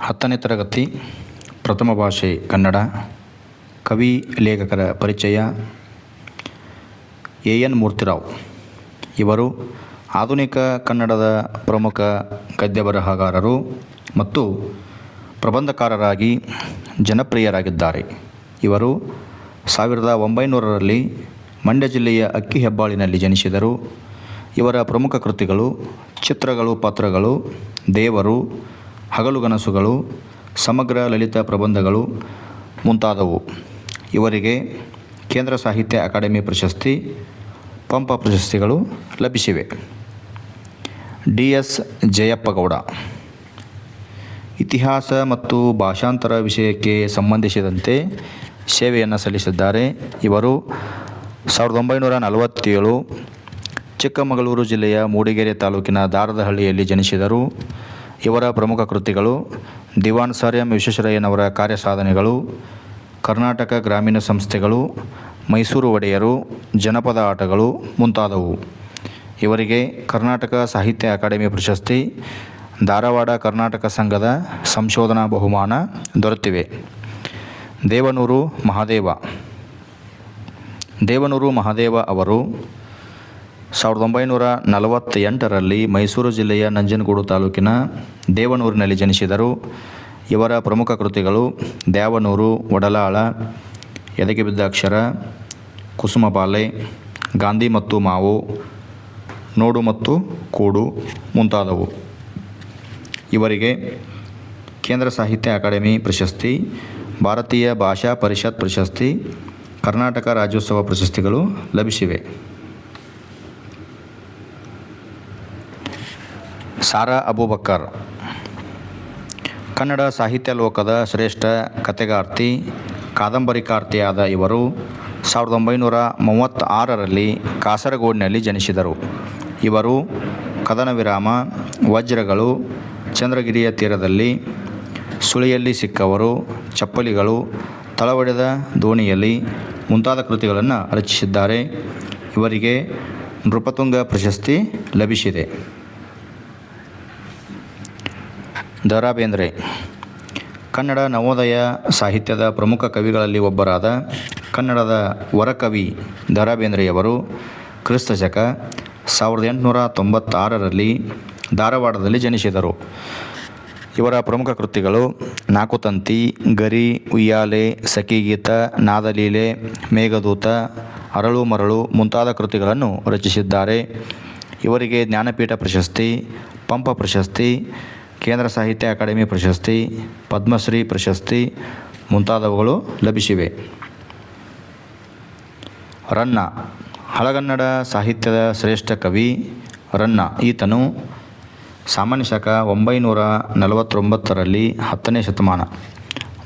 ಹತ್ತನೇ ತರಗತಿ ಪ್ರಥಮ ಭಾಷೆ ಕನ್ನಡ, ಕವಿ, ಲೇಖಕರ ಪರಿಚಯ, ಎ ಎನ್ ಮೂರ್ತಿರಾವ್. ಇವರು ಆಧುನಿಕ ಕನ್ನಡದ ಪ್ರಮುಖ ಗದ್ಯ ಬರಹಗಾರರು ಮತ್ತು ಪ್ರಬಂಧಕಾರರಾಗಿ ಜನಪ್ರಿಯರಾಗಿದ್ದಾರೆ. ಇವರು ಸಾವಿರದ ಒಂಬೈನೂರರಲ್ಲಿ ಮಂಡ್ಯ ಜಿಲ್ಲೆಯ ಅಕ್ಕಿ ಹೆಬ್ಬಾಳಿನಲ್ಲಿ ಜನಿಸಿದರು. ಇವರ ಪ್ರಮುಖ ಕೃತಿಗಳು ಚಿತ್ರಗಳು, ಪಾತ್ರಗಳು, ದೇವರು ಹಗಲುಗನಸುಗಳು ಸಮಗ್ರ ಲಲಿತ ಪ್ರಬಂಧಗಳು ಮುಂತಾದವು. ಇವರಿಗೆ ಕೇಂದ್ರ ಸಾಹಿತ್ಯ ಅಕಾಡೆಮಿ ಪ್ರಶಸ್ತಿ, ಪಂಪ ಪ್ರಶಸ್ತಿಗಳು ಲಭಿಸಿವೆ. D S Jayappagowda. ಇತಿಹಾಸ ಮತ್ತು ಭಾಷಾಂತರ ವಿಷಯಕ್ಕೆ ಸಂಬಂಧಿಸಿದಂತೆ ಸೇವೆಯನ್ನು ಸಲ್ಲಿಸಿದ್ದಾರೆ. ಇವರು ಸಾವಿರದ ಒಂಬೈನೂರ ನಲವತ್ತೇಳು ಚಿಕ್ಕಮಗಳೂರು ಜಿಲ್ಲೆಯ ಮೂಡಿಗೆರೆ ತಾಲೂಕಿನ ದಾರದಹಳ್ಳಿಯಲ್ಲಿ ಜನಿಸಿದರು. ಇವರ ಪ್ರಮುಖ ಕೃತಿಗಳು ದಿವಾನ್ ಸರ್ ಎಂ ವಿಶ್ವೇಶ್ವರಯ್ಯನವರ ಕಾರ್ಯ ಸಾಧನೆಗಳು ಕರ್ನಾಟಕ ಗ್ರಾಮೀಣ ಸಂಸ್ಥೆಗಳು, ಮೈಸೂರು ಒಡೆಯರು, ಜನಪದ ಆಟಗಳು ಮುಂತಾದವು. ಇವರಿಗೆ ಕರ್ನಾಟಕ ಸಾಹಿತ್ಯ ಅಕಾಡೆಮಿ ಪ್ರಶಸ್ತಿ, ಧಾರವಾಡ ಕರ್ನಾಟಕ ಸಂಘದ ಸಂಶೋಧನಾ ಬಹುಮಾನ ದೊರೆತಿವೆ. ದೇವನೂರು ಮಹಾದೇವ. ದೇವನೂರು ಮಹಾದೇವ ಅವರು ಸಾವಿರದ ಒಂಬೈನೂರ ನಲವತ್ತೆಂಟರಲ್ಲಿ ಮೈಸೂರು ಜಿಲ್ಲೆಯ ನಂಜನಗೂಡು ತಾಲೂಕಿನ ದೇವನೂರಿನಲ್ಲಿ ಜನಿಸಿದರು. ಇವರ ಪ್ರಮುಖ ಕೃತಿಗಳು ದ್ಯಾವನೂರು ಒಡಲಾಳ ಎದೆಗೆ ಬಿದ್ದ ಅಕ್ಷರ, ಕುಸುಮಬಾಲೆ, ಗಾಂಧಿ ಮತ್ತು ಮಾವು, ನೋಡು ಮತ್ತು ಕೂಡು ಮುಂತಾದವು. ಇವರಿಗೆ ಕೇಂದ್ರ ಸಾಹಿತ್ಯ ಅಕಾಡೆಮಿ ಪ್ರಶಸ್ತಿ, ಭಾರತೀಯ ಭಾಷಾ ಪರಿಷತ್ ಪ್ರಶಸ್ತಿ, ಕರ್ನಾಟಕ ರಾಜ್ಯೋತ್ಸವ ಪ್ರಶಸ್ತಿಗಳು ಲಭಿಸಿವೆ. ಸಾರಾ ಅಬೂಬಕ್ಕರ್. ಕನ್ನಡ ಸಾಹಿತ್ಯ ಲೋಕದ ಶ್ರೇಷ್ಠ ಕಥೆಗಾರ್ತಿ ಕಾದಂಬರಿಕಾರ್ತಿಯಾದ ಇವರು ಸಾವಿರದ ಒಂಬೈನೂರ ಮೂವತ್ತಾರರಲ್ಲಿ ಕಾಸರಗೋಡಿನಲ್ಲಿ ಜನಿಸಿದರು. ಇವರು ಕದನ ವಿರಾಮ, ವಜ್ರಗಳು, ಚಂದ್ರಗಿರಿಯ ತೀರದಲ್ಲಿ ಸುಳಿಯಲ್ಲಿ ಸಿಕ್ಕವರು, ಚಪ್ಪಲಿಗಳು, ತಳವಡೆದ ದೋಣಿಯಲ್ಲಿ ಮುಂತಾದ ಕೃತಿಗಳನ್ನು ರಚಿಸಿದ್ದಾರೆ. ಇವರಿಗೆ ನೃಪತುಂಗ ಪ್ರಶಸ್ತಿ ಲಭಿಸಿದೆ. ದ ರಾ ಬೇಂದ್ರೆ ಕನ್ನಡ ನವೋದಯ ಸಾಹಿತ್ಯದ ಪ್ರಮುಖ ಕವಿಗಳಲ್ಲಿ ಒಬ್ಬರಾದ ಕನ್ನಡದ ವರಕವಿ ದ ರಾ ಬೇಂದ್ರೆಯವರು ಕ್ರಿಸ್ತ ಶಕ ಸಾವಿರದ ಎಂಟುನೂರ ತೊಂಬತ್ತಾರರಲ್ಲಿ ಧಾರವಾಡದಲ್ಲಿ ಜನಿಸಿದರು. ಇವರ ಪ್ರಮುಖ ಕೃತಿಗಳು ನಾಕುತಂತಿ, ಗರಿ, ಉಯ್ಯಾಲೆ, ಸಖಿಗೀತ, ನಾದಲೀಲೆ, ಮೇಘದೂತ, ಅರಳು ಮರಳು ಮುಂತಾದ ಕೃತಿಗಳನ್ನು ರಚಿಸಿದ್ದಾರೆ. ಇವರಿಗೆ ಜ್ಞಾನಪೀಠ ಪ್ರಶಸ್ತಿ, ಪಂಪ ಪ್ರಶಸ್ತಿ ಕೇಂದ್ರ ಸಾಹಿತ್ಯ ಅಕಾಡೆಮಿ ಪ್ರಶಸ್ತಿ, ಪದ್ಮಶ್ರೀ ಪ್ರಶಸ್ತಿ ಮುಂತಾದವುಗಳು ಲಭಿಸಿವೆ. ರನ್ನ, ಹಳಗನ್ನಡ ಸಾಹಿತ್ಯದ ಶ್ರೇಷ್ಠ ಕವಿ ರನ್ನ. ಈತನು ಸಾಮಾನ್ಯ ಶಕ ಒಂಬೈನೂರ ನಲವತ್ತೊಂಬತ್ತರಲ್ಲಿ ಹತ್ತನೇ ಶತಮಾನ.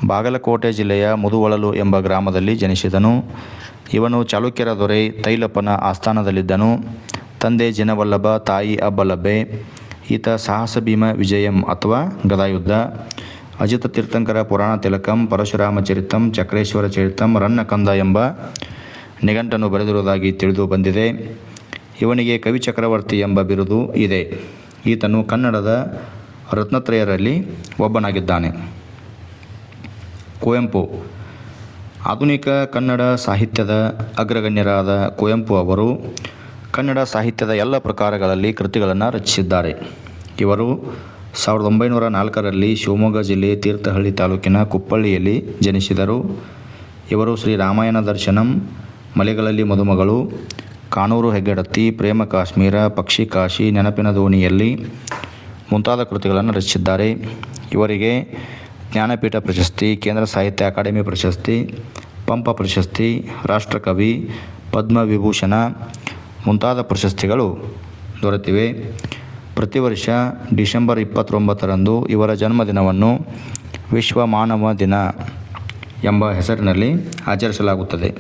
ಬಾಗಲಕೋಟೆ ಜಿಲ್ಲೆಯ ಮುದುವಳಲು ಎಂಬ ಗ್ರಾಮದಲ್ಲಿ ಜನಿಸಿದನು. ಇವನು ಚಾಲುಕ್ಯರ ದೊರೆ ತೈಲಪ್ಪನ ಆಸ್ಥಾನದಲ್ಲಿದ್ದನು. ತಂದೆ ಜಿನವಲ್ಲಭ, ತಾಯಿ ಅಬ್ಬಲಬ್ಬೆ ಈತ ಸಾಹಸ ಭೀಮ ವಿಜಯಂ ಅಥವಾ ಗದಾಯುದ್ಧ. ಅಜಿತ ತೀರ್ಥಂಕರ ಪುರಾಣ ತಿಲಕಂ, ಪರಶುರಾಮ ಚರಿತಂ, ಚಕ್ರೇಶ್ವರ ಚರಿತಂ ರನ್ನಕಂದ ಎಂಬ ನಿಘಂಟನ್ನು ಬರೆದಿರುವುದಾಗಿ ತಿಳಿದು ಬಂದಿದೆ. ಇವನಿಗೆ ಕವಿ ಚಕ್ರವರ್ತಿ ಎಂಬ ಬಿರುದು ಇದೆ. ಈತನು ಕನ್ನಡದ ರತ್ನತ್ರಯರಲ್ಲಿ ಒಬ್ಬನಾಗಿದ್ದಾನೆ. ಕುವೆಂಪು. ಆಧುನಿಕ ಕನ್ನಡ ಸಾಹಿತ್ಯದ ಅಗ್ರಗಣ್ಯರಾದ ಕುವೆಂಪು ಅವರು ಕನ್ನಡ ಸಾಹಿತ್ಯದ ಎಲ್ಲ ಪ್ರಕಾರಗಳಲ್ಲಿ ಕೃತಿಗಳನ್ನು ರಚಿಸಿದ್ದಾರೆ. ಇವರು ಸಾವಿರದ ಒಂಬೈನೂರ ನಾಲ್ಕರಲ್ಲಿ ಶಿವಮೊಗ್ಗ ಜಿಲ್ಲೆ ತೀರ್ಥಹಳ್ಳಿ ತಾಲೂಕಿನ ಕುಪ್ಪಳ್ಳಿಯಲ್ಲಿ ಜನಿಸಿದರು. ಇವರು ಶ್ರೀ ರಾಮಾಯಣ ದರ್ಶನಂ, ಮಲೆಗಳಲ್ಲಿ ಮದುಮಗಳು, ಕಾನೂರು ಹೆಗ್ಗಡತಿ, ಪ್ರೇಮ ಕಾಶ್ಮೀರ, ಪಕ್ಷಿ ಕಾಶಿ, ನೆನಪಿನ ದೋಣಿಯಲ್ಲಿ ಮುಂತಾದ ಕೃತಿಗಳನ್ನು ರಚಿಸಿದ್ದಾರೆ. ಇವರಿಗೆ ಜ್ಞಾನಪೀಠ ಪ್ರಶಸ್ತಿ, ಕೇಂದ್ರ ಸಾಹಿತ್ಯ ಅಕಾಡೆಮಿ ಪ್ರಶಸ್ತಿ, ಪಂಪ ಪ್ರಶಸ್ತಿ, ರಾಷ್ಟ್ರಕವಿ, ಪದ್ಮವಿಭೂಷಣ ಮುಂತಾದ ಪ್ರಶಸ್ತಿಗಳು ದೊರೆತಿವೆ. ಪ್ರತಿ ವರ್ಷ ಡಿಸೆಂಬರ್ ಇಪ್ಪತ್ತೊಂಬತ್ತರಂದು ಇವರ ಜನ್ಮದಿನವನ್ನು ವಿಶ್ವ ಮಾನವ ದಿನ ಎಂಬ ಹೆಸರಿನಲ್ಲಿ ಆಚರಿಸಲಾಗುತ್ತದೆ.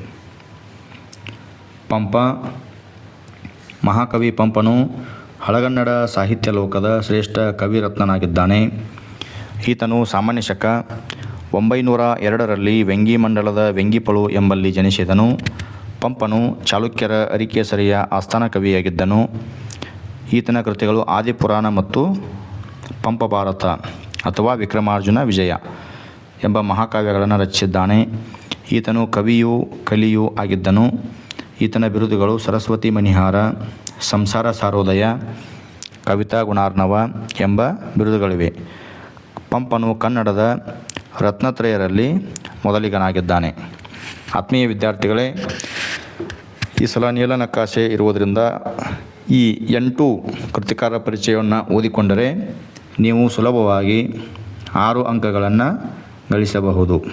ಪಂಪ, ಮಹಾಕವಿ ಪಂಪನು ಹಳಗನ್ನಡ ಸಾಹಿತ್ಯ ಲೋಕದ ಶ್ರೇಷ್ಠ ಕವಿರತ್ನನಾಗಿದ್ದಾನೆ. ಈತನು ಸಾಮಾನ್ಯ ಶಕ ಒಂಬೈನೂರ ಎರಡರಲ್ಲಿ ವೆಂಗಿ ಮಂಡಲದ ವೆಂಗಿಪಳು ಎಂಬಲ್ಲಿ ಜನಿಸಿದನು. ಪಂಪನು ಚಾಲುಕ್ಯರ ಅರಿಕೇಸರಿಯ ಆಸ್ಥಾನ ಕವಿಯಾಗಿದ್ದನು. ಈತನ ಕೃತಿಗಳು ಆದಿಪುರಾಣ ಮತ್ತು ಪಂಪ ಭಾರತ ಅಥವಾ ವಿಕ್ರಮಾರ್ಜುನ ವಿಜಯ ಎಂಬ ಮಹಾಕಾವ್ಯಗಳನ್ನು ರಚಿಸಿದ್ದಾನೆ. ಈತನು ಕವಿಯೂ ಕಲಿಯೂ ಆಗಿದ್ದನು. ಈತನ ಬಿರುದುಗಳು ಸರಸ್ವತಿ ಮಣಿಹಾರ, ಸಂಸಾರ ಸಾರೋದಯ, ಕವಿತಾ ಗುಣಾರ್ಣವ ಎಂಬ ಬಿರುದುಗಳಿವೆ. ಪಂಪನು ಕನ್ನಡದ ರತ್ನತ್ರಯರಲ್ಲಿ ಮೊದಲಿಗನಾಗಿದ್ದಾನೆ. ಆತ್ಮೀಯ ವಿದ್ಯಾರ್ಥಿಗಳೇ, ಈ ಸಲ ನೀಲನಕಾಶೆ ಇರುವುದರಿಂದ ಈ ಎಂಟು ಕೃತಿಕಾರ ಪರಿಚಯವನ್ನು ಓದಿಕೊಂಡರೆ ನೀವು ಸುಲಭವಾಗಿ ಆರು ಅಂಕಗಳನ್ನು ಗಳಿಸಬಹುದು.